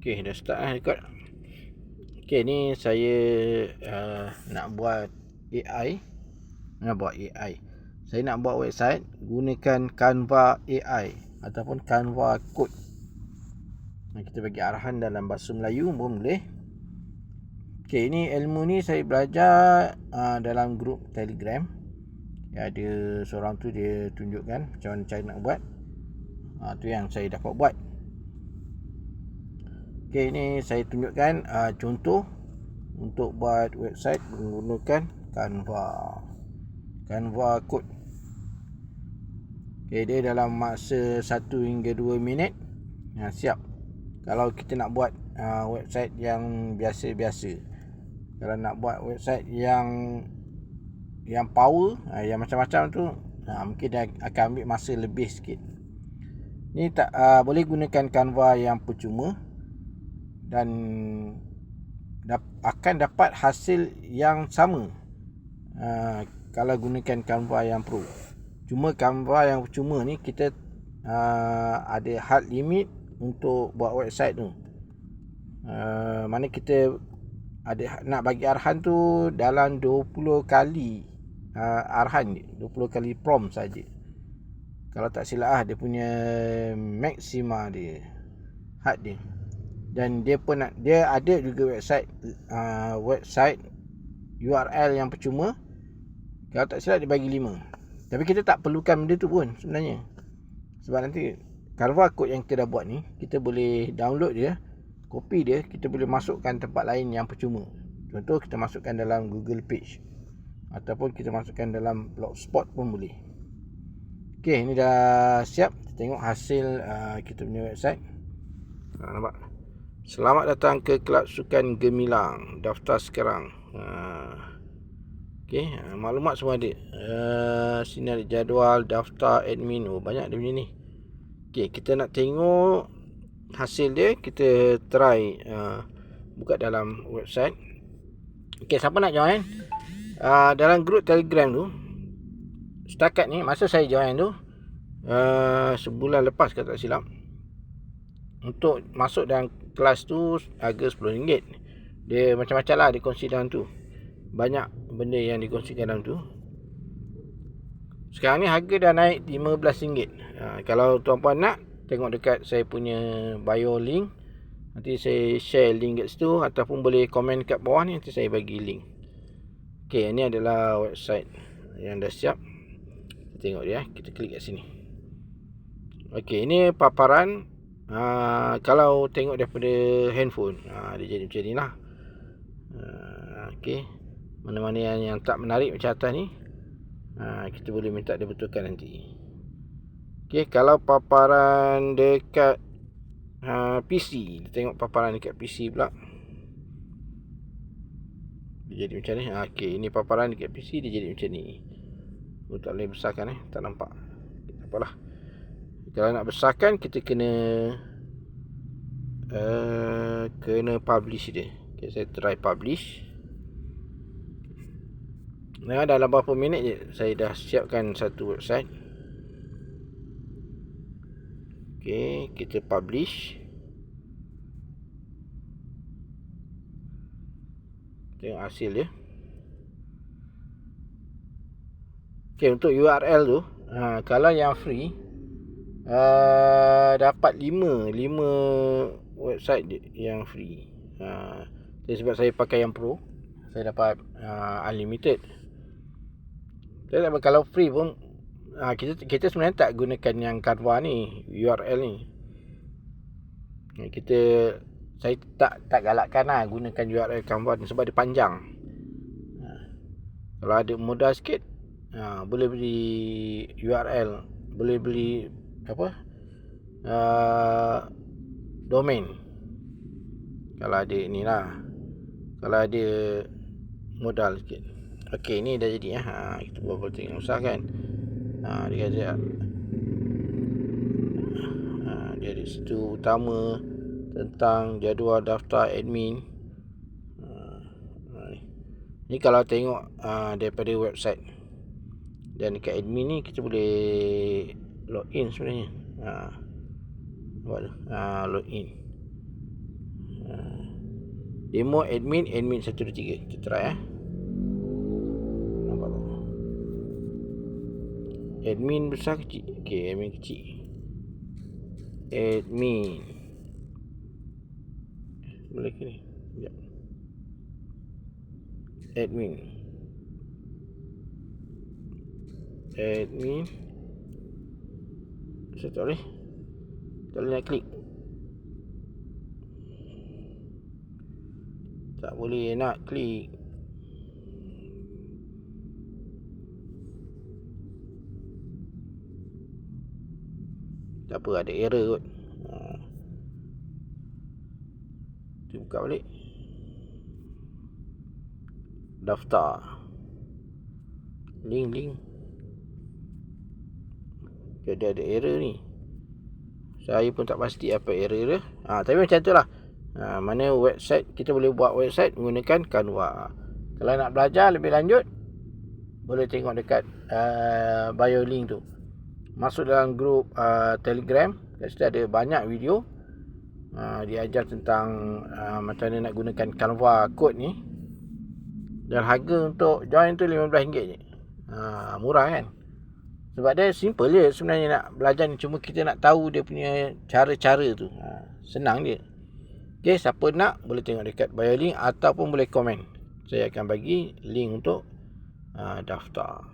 Okay dah start lah record. Okay ni saya uh, nak buat AI Nak buat AI Saya nak buat website Gunakan Canva AI Ataupun Canva Code. Kita bagi arahan dalam bahasa Melayu pun boleh. Okay ni ilmu ni saya belajar uh, dalam grup telegram. Ya, Ada seorang tu dia tunjukkan macam mana cara nak buat. Uh, Tu yang saya dapat buat Okey ini saya tunjukkan uh, contoh untuk buat website menggunakan Canva. Canva code. Okey dia dalam masa 1 hingga 2 minit ya, siap. Kalau kita nak buat uh, website yang biasa-biasa. Kalau nak buat website yang yang power, uh, yang macam-macam tu uh, mungkin dia akan ambil masa lebih sikit. Ni tak uh, boleh gunakan Canva yang percuma dan akan dapat hasil yang sama uh, kalau gunakan Canva yang Pro. Cuma Canva yang cuma ni kita uh, ada hard limit untuk buat website tu. Uh, mana kita ada nak bagi arahan tu dalam 20 kali uh, arahan 20 kali prompt saja. Kalau tak silap ah dia punya maksima dia had dia dan dia pun nak dia ada juga website uh, website URL yang percuma. Kalau tak silap dia bagi 5 tapi kita tak perlukan benda tu pun sebenarnya. Sebab nanti Canva code yang kita dah buat ni kita boleh download dia copy dia kita boleh masukkan tempat lain yang percuma. Contoh kita masukkan dalam Google Page ataupun kita masukkan dalam Blogspot pun boleh. Ok ni dah siap. Kita tengok hasil uh, kita punya website. Ha, nampak Selamat datang ke Kelab Sukan Gemilang. Daftar sekarang. Ha. Okey, ha, maklumat semua ada. Uh, sini ada jadual, daftar, admin. Oh, banyak dia punya ni. Okey, kita nak tengok hasil dia. Kita try uh, buka dalam website. Okey, siapa nak join? Uh, dalam grup Telegram tu, setakat ni, masa saya join tu, uh, sebulan lepas kata silap, untuk masuk dalam kelas tu harga RM10 dia macam-macam lah dikongsi dalam tu. Banyak benda yang dikongsikan dalam tu. Sekarang ni harga dah naik RM15 ha, kalau tuan-puan nak tengok dekat saya punya bio link. Nanti saya share link kat situ ataupun boleh komen kat bawah ni nanti saya bagi link. Ok ni adalah website yang dah siap. Tengok dia kita klik kat sini. Ok ini paparan Ha, kalau tengok daripada handphone ha, dia jadi macam ni lah ha, okay. mana-mana yang, yang tak menarik macam atas ni ha, kita boleh minta dia betulkan nanti okay. kalau paparan dekat ha, PC kita tengok paparan dekat PC pula dia jadi macam ni okay. ini paparan dekat PC dia jadi macam ni oh, tak boleh besarkan eh tak nampak apalah kalau nak besarkan kita kena uh, kena publish dia. Okay, saya try publish. Nah, dalam beberapa minit je saya dah siapkan satu website. Okey, kita publish. Tengok hasil dia. Okey, untuk URL tu, ha, kalau yang free, uh, dapat 5 5 website yang free. Uh, sebab saya pakai yang pro, saya dapat uh, unlimited. Saya kalau free pun uh, kita kita sebenarnya tak gunakan yang Canva ni, URL ni. Kita saya tak tak galakkan lah gunakan URL Canva ni sebab dia panjang. Kalau ada mudah sikit, boleh beli URL, boleh beli apa? Uh, domain. Kalau ada ni lah. Kalau ada modal sikit. Ok ni dah jadi ha, kita buat boleh usah kan? Ha, dia kata ha, dia ada situ utama tentang jadual daftar admin. Ni. Kalau tengok uh, daripada website. Dan dekat admin ni kita boleh login sebenarnya ha buat ha login Demo admin admin 1 2 3. Kita try eh. Nampak tak? Admin besar kecil. Okey, admin kecil. Admin. Boleh ke ni? Sekejap. Admin. Admin. Saya tak boleh. Tak boleh nak klik. Tak boleh nak klik. Tak apa ada error kot. Ha. Kita buka balik. Daftar. Link link. Jadi ada error ni. Saya pun tak pasti apa error dia. Ha, tapi macam tu lah. Ha, mana website kita boleh buat website menggunakan Canva. Kalau nak belajar lebih lanjut boleh tengok dekat uh, bio link tu. Masuk dalam grup uh, Telegram. Kat situ ada banyak video. Uh, dia ajar tentang uh, macam mana nak gunakan Canva code ni. Dan harga untuk join tu RM15 je. Uh, murah kan? Sebab dia simple je sebenarnya nak belajar ni. Cuma kita nak tahu dia punya cara-cara tu. Uh, senang je. Okey, siapa nak boleh tengok dekat bio link ataupun boleh komen. Saya akan bagi link untuk uh, daftar.